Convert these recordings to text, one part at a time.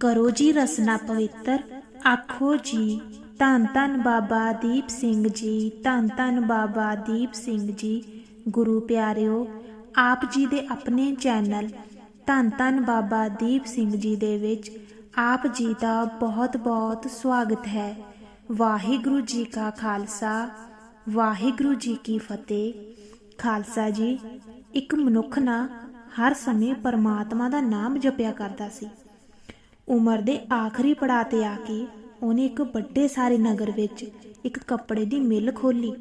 ਕਰੋ ਜੀ ਰਸਨਾ ਪਵਿੱਤਰ। ਆਖੋ ਜੀ, ਧੰਨ ਧੰਨ ਬਾਬਾ ਦੀਪ ਸਿੰਘ ਜੀ, ਧੰਨ ਧੰਨ ਬਾਬਾ ਦੀਪ ਸਿੰਘ ਜੀ। ਗੁਰੂ ਪਿਆਰਿਓ, ਆਪ ਜੀ ਦੇ ਆਪਣੇ ਚੈਨਲ ਧੰਨ ਧੰਨ ਬਾਬਾ ਦੀਪ ਸਿੰਘ ਜੀ ਦੇ ਵਿੱਚ ਆਪ ਜੀ ਦਾ ਬਹੁਤ ਬਹੁਤ ਸਵਾਗਤ ਹੈ। ਵਾਹਿਗੁਰੂ ਜੀ ਕਾ ਖਾਲਸਾ, ਵਾਹਿਗੁਰੂ ਜੀ ਕੀ ਫਤਿਹ। ਖਾਲਸਾ ਜੀ, ਇੱਕ ਮਨੁੱਖ ਨਾ ਹਰ ਸਮੇਂ ਪਰਮਾਤਮਾ ਦਾ ਨਾਮ ਜਪਿਆ ਕਰਦਾ ਸੀ। ਉਮਰ ਦੇ ਆਖਰੀ ਪੜਾਅ ਤੇ ਆ ਕੇ ਉਹਨੇ ਇੱਕ ਵੱਡੇ ਸਾਰੇ ਨਗਰ ਵਿੱਚ ਇੱਕ ਕੱਪੜੇ ਦੀ ਮਿਲ ਖੋਲੀ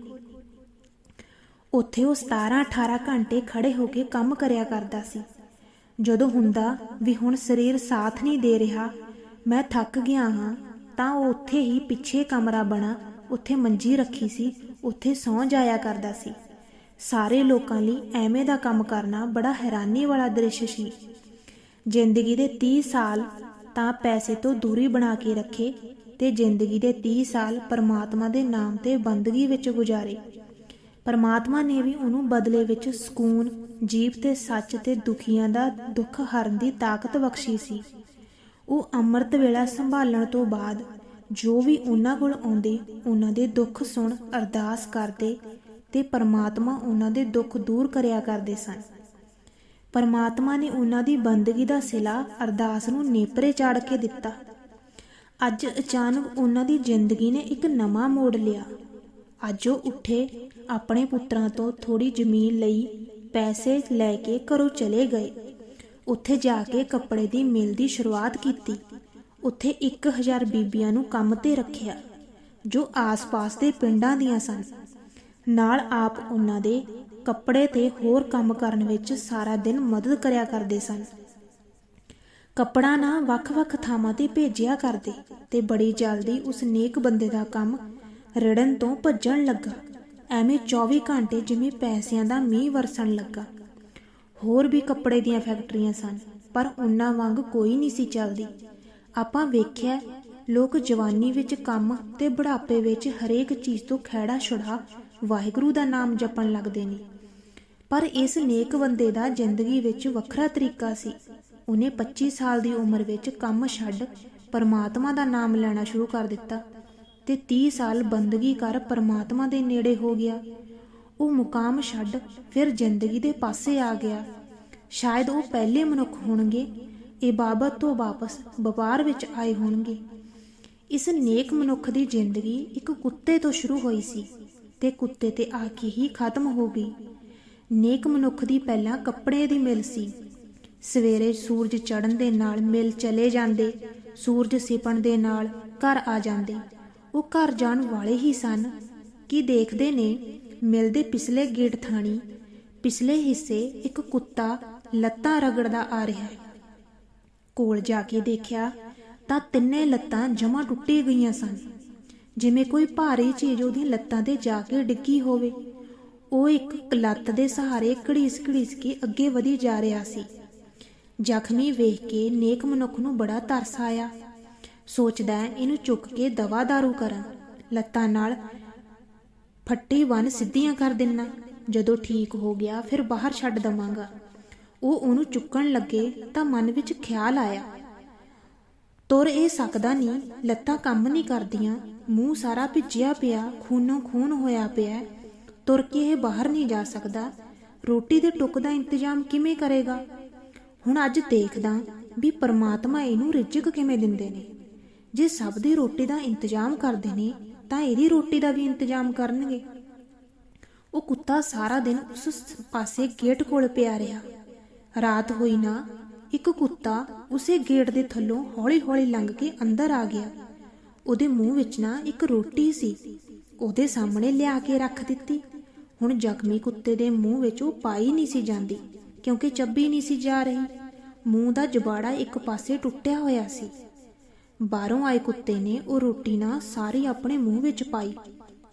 ਉੱਥੇ ਉਹ 17-18 ਘੰਟੇ ਖੜੇ ਹੋ ਕੇ ਕੰਮ ਕਰਿਆ ਕਰਦਾ ਸੀ। ਜਦੋਂ ਹੁੰਦਾ ਵੀ ਹੁਣ ਸਰੀਰ ਸਾਥ ਨਹੀਂ ਦੇ ਰਿਹਾ, ਮੈਂ ਥੱਕ ਗਿਆ ਹਾਂ, ਤਾਂ ਉਹ ਉੱਥੇ ਹੀ ਪਿੱਛੇ ਕਮਰਾ ਬਣਾ ਉੱਥੇ ਮੰਜੀ ਰੱਖੀ ਸੀ, ਉੱਥੇ ਸੌਂ ਜਾਇਆ ਕਰਦਾ ਸੀ। ਸਾਰੇ ਲੋਕਾਂ ਲਈ ਐਵੇਂ ਦਾ ਕੰਮ ਕਰਨਾ ਬੜਾ ਹੈਰਾਨੀ ਵਾਲਾ ਦ੍ਰਿਸ਼ ਸੀ। ਜ਼ਿੰਦਗੀ ਦੇ 30 ਸਾਲ ਤਾਂ ਪੈਸੇ ਤੋਂ ਦੂਰੀ ਬਣਾ ਕੇ ਰੱਖੇ ਤੇ ਜ਼ਿੰਦਗੀ ਦੇ 30 ਸਾਲ ਪਰਮਾਤਮਾ ਦੇ ਨਾਮ ਤੇ ਬੰਦਗੀ ਵਿੱਚ ਗੁਜ਼ਾਰੇ। ਪਰਮਾਤਮਾ ਨੇ ਵੀ ਉਹਨੂੰ ਬਦਲੇ ਵਿੱਚ ਸਕੂਨ ਜੀਵ ਤੇ ਸੱਚ ਤੇ ਦੁਖੀਆਂ ਦਾ ਦੁੱਖ ਹਰਨ ਦੀ ਤਾਕਤ ਬਖਸ਼ੀ ਸੀ। ਉਹ ਅੰਮ੍ਰਿਤ ਵੇਲਾ ਸੰਭਾਲਣ ਤੋਂ ਬਾਅਦ ਜੋ ਵੀ ਉਹਨਾਂ ਕੋਲ ਆਉਂਦੇ, ਉਹਨਾਂ ਦੇ ਦੁੱਖ ਸੁਣ ਅਰਦਾਸ ਕਰਦੇ ਤੇ ਪਰਮਾਤਮਾ ਉਹਨਾਂ ਦੇ ਦੁੱਖ ਦੂਰ ਕਰਿਆ ਕਰਦੇ ਸਨ। ਪਰਮਾਤਮਾ ਨੇ ਉਹਨਾਂ ਦੀ ਬੰਦਗੀ ਦਾ ਸਿਲਾ ਅਰਦਾਸ ਨੂੰ ਨੇਪਰੇ ਚਾੜ ਕੇ ਦਿੱਤਾ। ਅੱਜ ਅਚਾਨਕ ਉਹਨਾਂ ਦੀ ਜ਼ਿੰਦਗੀ ਨੇ ਇੱਕ ਨਵਾਂ ਮੋੜ ਲਿਆ। ਅੱਜ ਉਹ ਉੱਠੇ, ਆਪਣੇ ਪੁੱਤਰਾਂ ਤੋਂ ਥੋੜੀ ਜ਼ਮੀਨ ਲਈ ਪੈਸੇ ਲੈ ਕੇ ਘਰੋਂ ਚਲੇ ਗਏ। ਉੱਥੇ ਜਾ ਕੇ ਕੱਪੜੇ ਦੀ ਮਿਲ ਦੀ ਸ਼ੁਰੂਆਤ ਕੀਤੀ। ਉੱਥੇ 1000 ਬੀਬੀਆਂ ਨੂੰ ਕੰਮ ਤੇ ਰੱਖਿਆ, ਜੋ ਆਸ-ਪਾਸ ਦੇ ਪਿੰਡਾਂ ਦੀਆਂ ਸਨ। ਨਾਲ ਆਪ ਉਹਨਾਂ ਦੇ ਕੱਪੜੇ ਤੇ ਹੋਰ ਕੰਮ ਕਰਨ ਵਿੱਚ ਸਾਰਾ ਦਿਨ ਮਦਦ ਕਰਿਆ ਕਰਦੇ ਸਨ। ਕੱਪੜਾ ਨਾ ਵੱਖ-ਵੱਖ ਥਾਵਾਂ ਤੇ ਭੇਜਿਆ ਕਰਦੇ ਤੇ ਬੜੀ ਜਲਦੀ ਉਸ ਨੇਕ ਬੰਦੇ ਦਾ ਕੰਮ ਰੜਨ ਤੋਂ ਭੱਜਣ ਲੱਗਾ। ਐਵੇਂ 24 ਘੰਟੇ ਜਿਵੇਂ ਪੈਸਿਆਂ ਦਾ ਮੀਂਹ ਵਰਸਣ ਲੱਗਾ। ਹੋਰ ਵੀ ਕੱਪੜੇ ਦੀਆਂ ਫੈਕਟਰੀਆਂ ਸਨ, ਪਰ ਉਹਨਾਂ ਵਾਂਗ ਕੋਈ ਨਹੀਂ ਸੀ ਚੱਲਦੀ। ਆਪਾਂ ਵੇਖਿਆ, ਲੋਕ ਜਵਾਨੀ ਵਿੱਚ ਕੰਮ ਤੇ ਬੁਢਾਪੇ ਵਿੱਚ ਹਰੇਕ ਚੀਜ਼ ਤੋਂ ਖਹਿੜਾ ਛੁੜਾ ਵਾਹਿਗੁਰੂ ਦਾ ਨਾਮ ਜਪਣ ਲੱਗਦੇ ਨੇ। ਪਰ ਇਸ ਨੇਕ ਬੰਦੇ ਦਾ ਜ਼ਿੰਦਗੀ ਵਿੱਚ ਵੱਖਰਾ ਤਰੀਕਾ ਸੀ। ਉਹਨੇ 25 ਸਾਲ ਦੀ ਉਮਰ ਵਿੱਚ ਕੰਮ ਛੱਡ ਪਰਮਾਤਮਾ ਦਾ ਨਾਮ ਲੈਣਾ ਸ਼ੁਰੂ ਕਰ ਦਿੱਤਾ ਤੇ 30 ਸਾਲ ਬੰਦਗੀ ਕਰ ਪਰਮਾਤਮਾ ਦੇ ਨੇੜੇ ਹੋ ਗਿਆ। ਉਹ ਮੁਕਾਮ ਛੱਡ ਫਿਰ ਜ਼ਿੰਦਗੀ ਦੇ ਪਾਸੇ ਆ ਗਿਆ। ਸ਼ਾਇਦ ਉਹ ਪਹਿਲੇ ਮਨੁੱਖ ਹੋਣਗੇ, ਇਹ ਬਾਬਤ ਤੋਂ ਵਾਪਸ ਵਪਾਰ ਵਿੱਚ ਆਏ ਹੋਣਗੇ। ਇਸ ਨੇਕ ਮਨੁੱਖ ਦੀ ਜ਼ਿੰਦਗੀ ਇੱਕ ਕੁੱਤੇ ਤੋਂ ਸ਼ੁਰੂ ਹੋਈ ਸੀ। ਤੇ ਕੁੱਤੇ ਤੇ ਆ ਕੇ ਹੀ ਖਤਮ ਹੋ ਗਈ। ਨੇਕ ਮਨੁੱਖ ਦੀ ਪਹਿਲਾਂ ਕੱਪੜੇ ਦੀ ਮਿਲ ਸੀ। ਸਵੇਰੇ ਸੂਰਜ ਚੜ੍ਹਨ ਦੇ ਨਾਲ ਮਿਲ ਚਲੇ ਜਾਂਦੇ, ਸੂਰਜ ਸਿਪਣ ਦੇ ਨਾਲ ਘਰ ਆ ਜਾਂਦੇ। ਉਹ ਘਰ ਜਾਣ ਵਾਲੇ ਹੀ ਸਨ। ਕਿ ਦੇਖਦੇ ਨੇ? ਮਿਲ ਦੇ ਪਿਛਲੇ ਗੇਟ ਥਾਣੀ, ਪਿਛਲੇ ਹਿੱਸੇ ਇੱਕ ਕੁੱਤਾ ਲੱਤਾਂ ਰਗੜਦਾ ਆ ਰਿਹਾ ਹੈ। ਕੋਲ ਜਾ ਕੇ ਦੇਖਿਆ ਤਾਂ ਤਿੰਨੇ ਲੱਤਾਂ ਜਮਾ ਟੁੱਟੀ ਗਈਆਂ ਸਨ। ਜਿਵੇਂ ਕੋਈ ਭਾਰੀ ਚੀਜ਼ ਉਹਦੀ ਲੱਤਾਂ ਤੇ ਜਾ ਕੇ ਡਿੱਗੀ ਹੋਵੇ, ਉਹ ਇੱਕ ਲੱਤ ਦੇ ਸਹਾਰੇ ਘੜੀਸ ਘੜੀਸ ਕੇ ਅੱਗੇ ਵਧੀ ਜਾ ਰਿਹਾ ਸੀ। ਜ਼ਖਮੀ ਵੇਖ ਕੇ ਨੇਕ ਮਨੁੱਖ ਨੂੰ ਬੜਾ ਤਰਸ ਆਇਆ। ਸੋਚਦਾ ਇਹਨੂੰ ਚੁੱਕ ਕੇ ਦਵਾ ਦਾਰੂ ਕਰਾਂ ਲੱਤਾਂ ਨਾਲ ਫੱਟੀ ਵਨ ਸਿੱਧੀਆਂ ਕਰ ਦੇਣਾ। ਜਦੋਂ ਠੀਕ ਹੋ ਗਿਆ, ਫਿਰ ਬਾਹਰ ਛੱਡ ਦਵਾਂਗਾ। ਉਹ ਉਹਨੂੰ ਚੁੱਕਣ ਲੱਗੇ ਤਾਂ ਮਨ ਵਿੱਚ ਖਿਆਲ ਆਇਆ। ਤੁਰ ਇਹ ਸਕਦਾ ਨਹੀਂ, ਲੱਤਾਂ ਕੰਮ ਨਹੀਂ ਕਰਦੀਆਂ ਮੂੰਹ ਸਾਰਾ ਭਿੱਜਿਆ ਪਿਆ, ਖੂਨੋਂ ਖੂਨ ਹੋਇਆ ਪਿਆ। ਤੁਰ ਕੇ ਇਹ ਬਾਹਰ ਨਹੀਂ ਜਾ ਸਕਦਾ। ਰੋਟੀ ਦੇ ਟੁੱਕ ਦਾ ਇੰਤਜ਼ਾਮ ਕਿਵੇਂ ਕਰੇਗਾ? ਹੁਣ ਅੱਜ ਦੇਖਦਾ ਵੀ ਪਰਮਾਤਮਾ ਇਹਨੂੰ ਰਿਜ਼ਕ ਕਿਵੇਂ ਦਿੰਦੇ ਨੇ। ਜੇ ਸਭ ਦੀ ਰੋਟੀ ਦਾ ਇੰਤਜ਼ਾਮ ਕਰਦੇ ਨੇ, ਤਾਂ ਇਹਦੀ ਰੋਟੀ ਦਾ ਵੀ ਇੰਤਜ਼ਾਮ ਕਰਨਗੇ। ਉਹ ਕੁੱਤਾ ਸਾਰਾ ਦਿਨ ਉਸ ਪਾਸੇ ਗੇਟ ਕੋਲ ਪਿਆ ਰਿਹਾ। ਰਾਤ ਹੋਈ ਨਾ, ਇੱਕ ਕੁੱਤਾ ਉਸੇ ਗੇਟ ਦੇ ਥੱਲੋਂ ਹੌਲੀ-ਹੌਲੀ ਲੰਘ ਕੇ ਅੰਦਰ ਆ ਗਿਆ। ਉਹਦੇ ਮੂੰਹ ਵਿੱਚ ਨਾ ਇੱਕ ਰੋਟੀ ਸੀ। ਉਹਦੇ ਸਾਹਮਣੇ ਲਿਆ ਕੇ ਰੱਖ ਦਿੱਤੀ। ਹੁਣ ਜ਼ਖਮੀ ਕੁੱਤੇ ਦੇ ਮੂੰਹ ਵਿੱਚ ਉਹ ਪਾਈ ਨਹੀਂ ਸੀ ਜਾਂਦੀ, ਕਿਉਂਕਿ ਚੱਬੀ ਨਹੀਂ ਸੀ ਜਾ ਰਹੀ। ਮੂੰਹ ਦਾ ਜਬਾੜਾ ਇੱਕ ਪਾਸੇ ਟੁੱਟਿਆ ਹੋਇਆ ਸੀ। ਬਾਹਰੋਂ ਆਏ ਕੁੱਤੇ ਨੇ ਉਹ ਰੋਟੀ ਨਾ ਸਾਰੀ ਆਪਣੇ ਮੂੰਹ ਵਿੱਚ ਪਾਈ।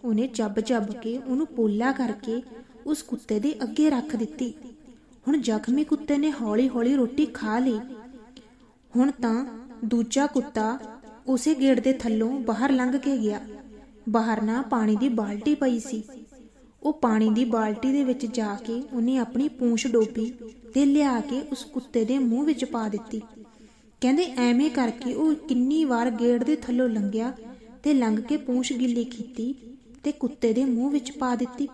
ਉਹਨੇ ਚੱਬ-ਚੱਬ ਕੇ ਉਹਨੂੰ ਪੋਲਾ ਕਰਕੇ ਉਸ ਕੁੱਤੇ ਦੇ ਅੱਗੇ ਰੱਖ ਦਿੱਤੀ। ਹੁਣ ਜ਼ਖਮੀ ਕੁੱਤੇ ਨੇ ਹੌਲੀ-ਹੌਲੀ ਰੋਟੀ ਖਾ ਲਈ। ਹੁਣ ਤਾਂ ਦੂਜਾ ਕੁੱਤਾ ਉਸੇ ਗੇਟ ਦੇ ਥੱਲੋਂ ਬਾਹਰ ਲੰਘ ਕੇ ਗਿਆ। ਬਾਹਰ ਨਾ ਪਾਣੀ ਦੀ ਬਾਲਟੀ ਪਈ ਸੀ। ਉਹ ਪਾਣੀ ਦੀ ਬਾਲਟੀ ਦੇ ਵਿੱਚ ਜਾ ਕੇ ਉਹਨੇ ਆਪਣੀ ਪੂੰਛ ਡੋਬੀ ਤੇ ਲਿਆ ਕੇ ਉਸ ਕੁੱਤੇ ਦੇ ਮੂੰਹ ਵਿੱਚ ਪਾ ਦਿੱਤੀ। ਕਹਿੰਦੇ ਐਵੇਂ ਕਰਕੇ ਉਹ ਕਿੰਨੀ ਵਾਰ ਗੇਟ ਦੇ ਥੱਲੋਂ ਲੰਘਿਆ ਤੇ ਲੰਘ ਕੇ ਪੂੰਛ ਗਿੱਲੀ ਕੀਤੀ ਤੇ ਕੁੱਤੇ ਦੇ ਮੂੰਹ ਵਿੱਚ ਪਾ ਦਿੱਤੀ।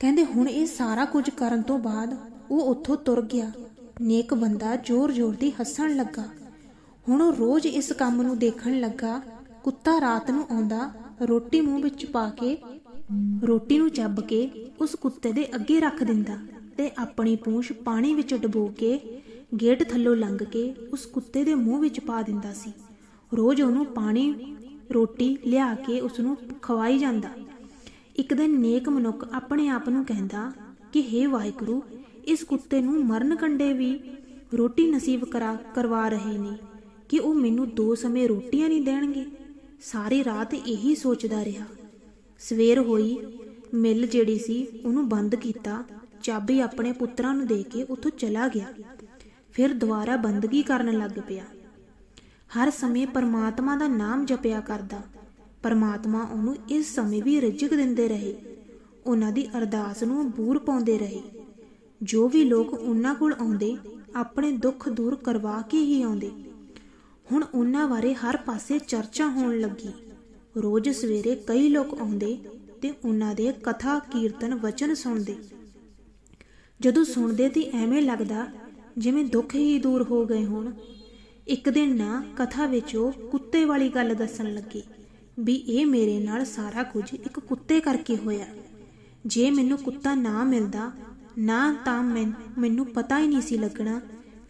ਕਹਿੰਦੇ ਹੁਣ ਇਹ ਸਾਰਾ ਕੁਝ ਕਰਨ ਤੋਂ ਬਾਅਦ ਉਹ ਉੱਥੋਂ ਤੁਰ ਗਿਆ। ਨੇਕ ਬੰਦਾ ਜ਼ੋਰ-ਜ਼ੋਰ ਦੀ ਹੱਸਣ ਲੱਗਾ। ਹੁਣ ਉਹ ਰੋਜ਼ ਇਸ ਕੰਮ ਨੂੰ ਦੇਖਣ ਲੱਗਾ। ਕੁੱਤਾ ਰਾਤ ਨੂੰ ਆਉਂਦਾ, ਰੋਟੀ ਮੂੰਹ ਵਿੱਚ ਪਾ ਕੇ, ਰੋਟੀ ਨੂੰ ਚੱਬ ਕੇ ਉਸ ਕੁੱਤੇ ਦੇ ਅੱਗੇ ਰੱਖ ਦਿੰਦਾ ਤੇ ਆਪਣੀ ਪੂੰਛ ਪਾਣੀ ਵਿੱਚ ਡੁਬੋ ਕੇ ਗੇਟ ਥੱਲੋਂ ਲੰਘ ਕੇ ਉਸ ਕੁੱਤੇ ਦੇ ਮੂੰਹ ਵਿੱਚ ਪਾ ਦਿੰਦਾ ਸੀ। ਰੋਜ਼ ਉਹਨੂੰ ਪਾਣੀ, ਰੋਟੀ ਲਿਆ ਕੇ ਉਸ ਨੂੰ ਖਵਾਈ ਜਾਂਦਾ। ਇੱਕ ਦਿਨ ਨੇਕ ਮਨੁੱਖ ਆਪਣੇ ਆਪ ਨੂੰ ਕਹਿੰਦਾ ਕਿ हे ਵਾਹਿਗੁਰੂ, ਇਸ ਕੁੱਤੇ ਨੂੰ ਮਰਨ ਕੰਡੇ ਵੀ ਰੋਟੀ ਨਸੀਬ ਕਰਾ, ਕਰਵਾ ਰਹੇ ਨੇ। ਕਿ ਉਹ ਮੈਨੂੰ ਦੋ ਸਮੇਂ ਰੋਟੀਆਂ ਨਹੀਂ ਦੇਣਗੇ। ਸਾਰੀ ਰਾਤ ਇਹੀ ਸੋਚਦਾ ਰਿਹਾ। ਸਵੇਰ ਹੋਈ, ਮਿੱਲ ਜਿਹੜੀ ਸੀ ਉਹਨੂੰ ਬੰਦ ਕੀਤਾ, ਚਾਬੀ ਆਪਣੇ ਪੁੱਤਰਾਂ ਨੂੰ ਦੇ ਕੇ ਉੱਥੋਂ ਚਲਾ ਗਿਆ। ਫਿਰ ਦੁਬਾਰਾ ਬੰਦਗੀ ਕਰਨ ਲੱਗ ਪਿਆ। ਹਰ ਸਮੇਂ ਪਰਮਾਤਮਾ ਦਾ ਨਾਮ ਜਪਿਆ ਕਰਦਾ। ਪਰਮਾਤਮਾ ਉਹਨੂੰ ਇਸ ਸਮੇਂ ਵੀ ਰਿਜ਼ਕ ਦਿੰਦੇ ਰਹੇ। ਉਹਨਾਂ ਦੀ ਅਰਦਾਸ ਨੂੰ ਬੂਰ ਪਾਉਂਦੇ ਰਹੇ। ਜੋ ਵੀ ਲੋਕ ਉਹਨਾਂ ਕੋਲ ਆਉਂਦੇ, ਆਪਣੇ ਦੁੱਖ ਦੂਰ ਕਰਵਾ ਕੇ ਹੀ ਆਉਂਦੇ। ਹੁਣ ਉਹਨਾਂ ਬਾਰੇ ਹਰ ਪਾਸੇ ਚਰਚਾ ਹੋਣ ਲੱਗੀ। ਰੋਜ਼ ਸਵੇਰੇ ਕਈ ਲੋਕ ਆਉਂਦੇ ਤੇ ਉਹਨਾਂ ਦੇ ਕਥਾ, ਕੀਰਤਨ, ਵਚਨ ਸੁਣਦੇ। ਜਦੋਂ ਸੁਣਦੇ ਤੇ ਐਵੇਂ ਲੱਗਦਾ ਜਿਵੇਂ ਦੁੱਖ ਹੀ ਦੂਰ ਹੋ ਗਏ ਹੋਣ। ਇੱਕ ਦਿਨ ਨਾ ਕਥਾ ਵਿੱਚ ਉਹ ਕੁੱਤੇ ਵਾਲੀ ਗੱਲ ਦੱਸਣ ਲੱਗੇ ਵੀ ਇਹ ਮੇਰੇ ਨਾਲ ਸਾਰਾ ਕੁਝ ਇੱਕ ਕੁੱਤੇ ਕਰਕੇ ਹੋਇਆ। ਜੇ ਮੈਨੂੰ ਕੁੱਤਾ ਨਾ ਮਿਲਦਾ, ਨਾ ਤਾਂ ਮੈਂ, ਮੈਨੂੰ ਪਤਾ ਹੀ ਨਹੀਂ ਸੀ ਲੱਗਣਾ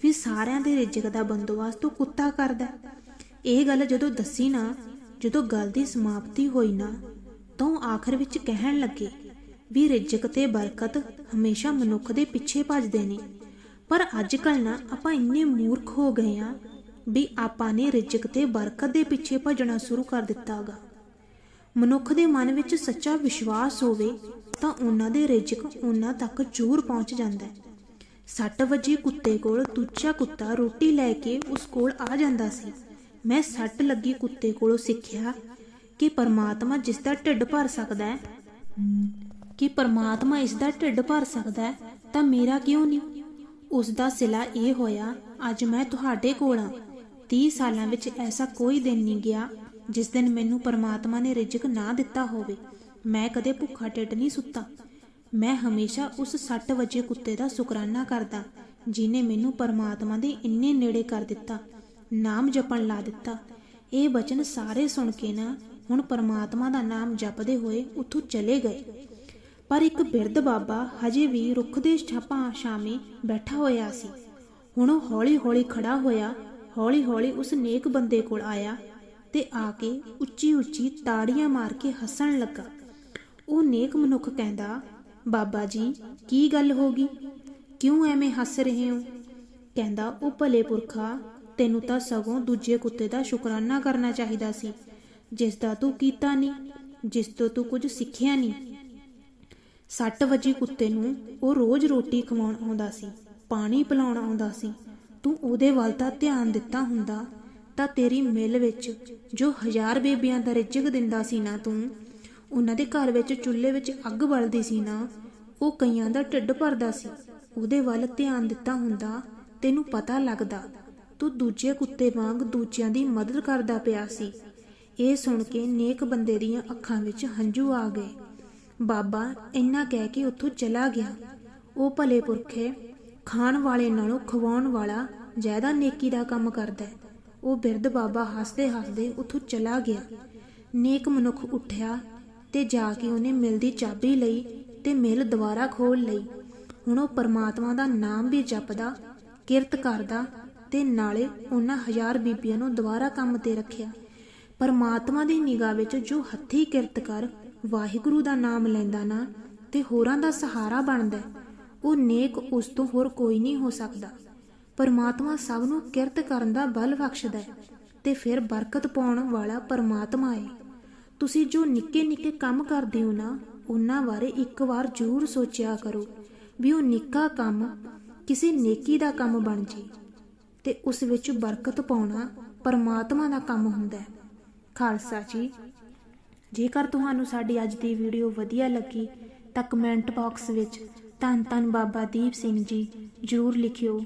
ਵੀ ਸਾਰਿਆਂ ਦੇ ਰਿਜ਼ਕ ਦਾ ਬੰਦੋਬਸਤ ਉਹ ਕੁੱਤਾ ਕਰਦਾ ਇਹ ਗੱਲ ਜਦੋਂ ਦੱਸੀ ਨਾ, ਜਦੋਂ ਗੱਲ ਦੀ ਸਮਾਪਤੀ ਹੋਈ ਨਾ, ਤਾਂ ਆਖਰ ਵਿੱਚ ਕਹਿਣ ਲੱਗੇ ਵੀ ਰਿਜ਼ਕ ਤੇ ਬਰਕਤ ਹਮੇਸ਼ਾ ਮਨੁੱਖ ਦੇ ਪਿੱਛੇ ਭੱਜਦੇ ਨੇ। ਪਰ ਅੱਜ ਕੱਲ ਨਾ ਆਪਾਂ ਇੰਨੇ ਮੂਰਖ ਹੋ ਗਏ ਆ ਵੀ ਆਪਾਂ ਨੇ ਰਿਜ਼ਕ ਤੇ ਬਰਕਤ ਦੇ ਪਿੱਛੇ ਭੱਜਣਾ ਸ਼ੁਰੂ ਕਰ ਦਿੱਤਾਗਾ ਮਨੁੱਖ ਦੇ ਮਨ ਵਿੱਚ ਸੱਚਾ ਵਿਸ਼ਵਾਸ ਹੋਵੇ ਤਾਂ ਉਹਨਾਂ ਦੇ ਰਿਜ਼ਕ ਉਹਨਾਂ ਤੱਕ ਜ਼ਰੂਰ ਪਹੁੰਚ ਜਾਂਦਾ ਹੈ। 6 ਵਜੇ ਕੁੱਤੇ ਕੋਲ ਦੂਜਾ ਕੁੱਤਾ ਰੋਟੀ ਲੈ ਕੇ ਉਸ ਕੋਲ ਆ ਜਾਂਦਾ ਸੀ। ਮੈਂ ਸੱਟ ਲੱਗੀ ਕੁੱਤੇ ਕੋਲੋਂ ਸਿੱਖਿਆ ਕਿ ਪਰਮਾਤਮਾ ਜਿਸ ਦਾ ਢਿੱਡ ਭਰ ਸਕਦਾ ਹੈ, ਕਿ ਪਰਮਾਤਮਾ ਇਸ ਦਾ ਢਿੱਡ ਭਰ ਸਕਦਾ ਹੈ, ਤਾਂ ਮੇਰਾ ਕਿਉਂ ਨਹੀਂ? ਉਸ ਦਾ ਸਿਲਾ ਇਹ ਹੋਇਆ, ਅੱਜ ਮੈਂ ਤੁਹਾਡੇ ਕੋਲ ਆ। 30 ਸਾਲਾਂ ਵਿੱਚ ਐਸਾ ਕੋਈ ਦਿਨ ਨਹੀਂ ਗਿਆ ਜਿਸ ਦਿਨ ਮੈਨੂੰ ਪਰਮਾਤਮਾ ਨੇ ਰਿਜ਼ਕ ਨਾ ਦਿੱਤਾ ਹੋਵੇ। ਮੈਂ ਕਦੇ ਭੁੱਖਾ ਢਿੱਡ ਨਹੀਂ ਸੁੱਤਾ। ਮੈਂ ਹਮੇਸ਼ਾ ਉਸ 60 ਵਜੇ ਕੁੱਤੇ ਦਾ ਸ਼ੁਕਰਾਨਾ ਕਰਦਾ ਜਿਨੇ ਮੈਨੂੰ ਪਰਮਾਤਮਾ ਦੇ ਇੰਨੇ ਨੇੜੇ ਕਰ ਦਿੱਤਾ, ਨਾਮ ਜਪਣ ਲਾ ਦਿੱਤਾ। ਇਹ ਬਚਨ ਸਾਰੇ ਸੁਣ ਕੇ ਨਾ, ਹੁਣ ਪਰਮਾਤਮਾ ਦਾ ਨਾਮ ਜਪਦੇ ਹੋਏ ਉੱਥੋਂ ਚਲੇ ਗਏ। ਪਰ ਇੱਕ ਬਿਰਧ ਬਾਬਾ ਹਜੇ ਵੀ ਰੁੱਖ ਦੇ ਛਾਪਾਂ ਛਾਵੇਂ ਬੈਠਾ ਹੋਇਆ ਸੀ। ਹੁਣ ਉਹ ਹੌਲੀ-ਹੌਲੀ ਖੜਾ ਹੋਇਆ, ਹੌਲੀ-ਹੌਲੀ ਉਸ ਨੇਕ ਬੰਦੇ ਕੋਲ ਆਇਆ ਤੇ ਆ ਕੇ ਉੱਚੀ-ਉੱਚੀ ਤਾੜੀਆਂ ਮਾਰ ਕੇ ਹੱਸਣ ਲੱਗਾ। ਉਹ ਨੇਕ ਮਨੁੱਖ ਕਹਿੰਦਾ ਬਾਬਾ ਜੀ, ਕੀ ਗੱਲ ਹੋ ਗਈ? ਕਿਉਂ ਐਵੇਂ ਹੱਸ ਰਹੇ ਹੋ? ਕਹਿੰਦਾ, ਉਹ ਭਲੇ ਪੁਰਖਾ, ਤੈਨੂੰ ਤਾਂ ਸਗੋਂ ਦੂਜੇ ਕੁੱਤੇ ਦਾ ਸ਼ੁਕਰਾਨਾ ਕਰਨਾ ਚਾਹੀਦਾ ਸੀ। ਜਿਸ ਦਾ ਤੂੰ ਕੀਤਾ ਨਹੀਂ, ਜਿਸ ਤੋਂ ਤੂੰ ਕੁਝ ਸਿੱਖਿਆ ਨਹੀਂ। 60 ਵਜੇ ਕੁੱਤੇ ਨੂੰ ਉਹ ਰੋਜ਼ ਰੋਟੀ ਖਵਾਉਣ ਆਉਂਦਾ ਸੀ, ਪਾਣੀ ਪਿਲਾਉਣ ਆਉਂਦਾ ਸੀ। ਤੂੰ ਉਹਦੇ ਵੱਲ ਤਾਂ ਧਿਆਨ ਦਿੱਤਾ ਹੁੰਦਾ, ਤਾਂ ਤੇਰੀ ਮਿਲ ਵਿੱਚ ਜੋ ਹਜ਼ਾਰ ਬੇਬੀਆਂ ਦਾ ਰਿਜ਼ਕ ਦਿੰਦਾ ਸੀ ਨਾ ਤੂੰ ਉਹਨਾਂ ਦੇ ਘਰ ਵਿੱਚ ਚੁੱਲ੍ਹੇ ਵਿੱਚ ਅੱਗ ਬਲਦੀ ਸੀ ਨਾ, ਉਹ ਕਈਆਂ ਦਾ ਢਿੱਡ ਭਰਦਾ ਸੀ। ਉਹਦੇ ਵੱਲ ਧਿਆਨ ਦਿੱਤਾ ਹੁੰਦਾ, ਤੈਨੂੰ ਪਤਾ ਲੱਗਦਾ, ਤੂੰ ਦੂਜੇ ਕੁੱਤੇ ਵਾਂਗ ਦੂਜਿਆਂ ਦੀ ਮਦਦ ਕਰਦਾ ਪਿਆ ਸੀ। ਇਹ ਸੁਣ ਕੇ ਨੇਕ ਬੰਦੇ ਦੀਆਂ ਅੱਖਾਂ ਵਿੱਚ ਹੰਝੂ ਆ ਗਏ। ਬਾਬਾ ਇੰਨਾ ਕਹਿ ਕੇ ਉੱਥੋਂ ਚਲਾ ਗਿਆ। ਉਹ ਭਲੇ ਪੁਰਖੇ, ਖਾਣ ਵਾਲੇ ਨਾਲੋਂ ਖਵਾਉਣ ਵਾਲਾ ਜ਼ਿਆਦਾ ਨੇਕੀ ਦਾ ਕੰਮ ਕਰਦਾ ਹੈ। ਉਹ ਬਿਰਧ ਬਾਬਾ ਹੱਸਦੇ ਹੱਸਦੇ ਉੱਥੋਂ ਚਲਾ ਗਿਆ। ਨੇਕ ਮਨੁੱਖ ਉੱਠਿਆ ਤੇ ਜਾ ਕੇ ਉਹਨੇ ਮਿਲ ਦੀ ਚਾਬੀ ਲਈ ਤੇ ਮਿਲ ਦੁਬਾਰਾ ਖੋਲ ਲਈ। ਹੁਣ ਉਹ ਪਰਮਾਤਮਾ ਦਾ ਨਾਮ ਵੀ ਜਪਦਾ, ਕਿਰਤ ਕਰਦਾ ਤੇ ਨਾਲੇ ਉਹਨਾਂ ਹਜ਼ਾਰ ਬੀਬੀਆਂ ਨੂੰ ਦੁਬਾਰਾ ਕੰਮ ਤੇ ਰੱਖਿਆ। ਪਰਮਾਤਮਾ ਦੀ ਨਿਗਾਹ ਵਿੱਚ ਜੋ ਹੱਥੀ ਕਿਰਤ ਕਰ, ਵਾਹਿਗੁਰੂ ਦਾ ਨਾਮ ਲੈਂਦਾ ਨਾ ਤੇ ਹੋਰਾਂ ਦਾ ਸਹਾਰਾ ਬਣਦਾ, ਉਹ ਨੇਕ ਉਸ ਤੋਂ ਹੋਰ ਕੋਈ ਨਹੀਂ ਹੋ ਸਕਦਾ। ਪਰਮਾਤਮਾ ਸਭ ਨੂੰ ਕਿਰਤ ਕਰਨ ਦਾ ਬਲ ਬਖਸ਼ਦਾ ਹੈ ਤੇ ਫਿਰ ਬਰਕਤ ਪਾਉਣ ਵਾਲਾ ਪਰਮਾਤਮਾ ਹੈ। ਤੁਸੀਂ ਜੋ ਨਿੱਕੇ ਨਿੱਕੇ ਕੰਮ ਕਰਦੇ ਹੋ ਨਾ, ਉਹਨਾਂ ਬਾਰੇ ਇੱਕ ਵਾਰ ਜ਼ਰੂਰ ਸੋਚਿਆ ਕਰੋ ਵੀ ਉਹ ਨਿੱਕਾ ਕੰਮ ਕਿਸੇ ਨੇਕੀ ਦਾ ਕੰਮ ਬਣ ਜੇ ਤੇ ਉਸ ਵਿੱਚ ਬਰਕਤ ਪਾਉਣਾ ਪਰਮਾਤਮਾ ਦਾ ਕੰਮ ਹੁੰਦਾ ਹੈ। ਖਾਲਸਾ ਜੀ, ਜੇਕਰ ਤੁਹਾਨੂੰ ਸਾਡੀ ਅੱਜ ਦੀ ਵੀਡੀਓ ਵਧੀਆ ਲੱਗੀ ਤਾਂ ਕਮੈਂਟ ਬਾਕਸ ਵਿੱਚ ਧੰਨ ਧੰਨ ਬਾਬਾ ਦੀਪ ਸਿੰਘ ਜੀ ਜ਼ਰੂਰ ਲਿਖਿਓ।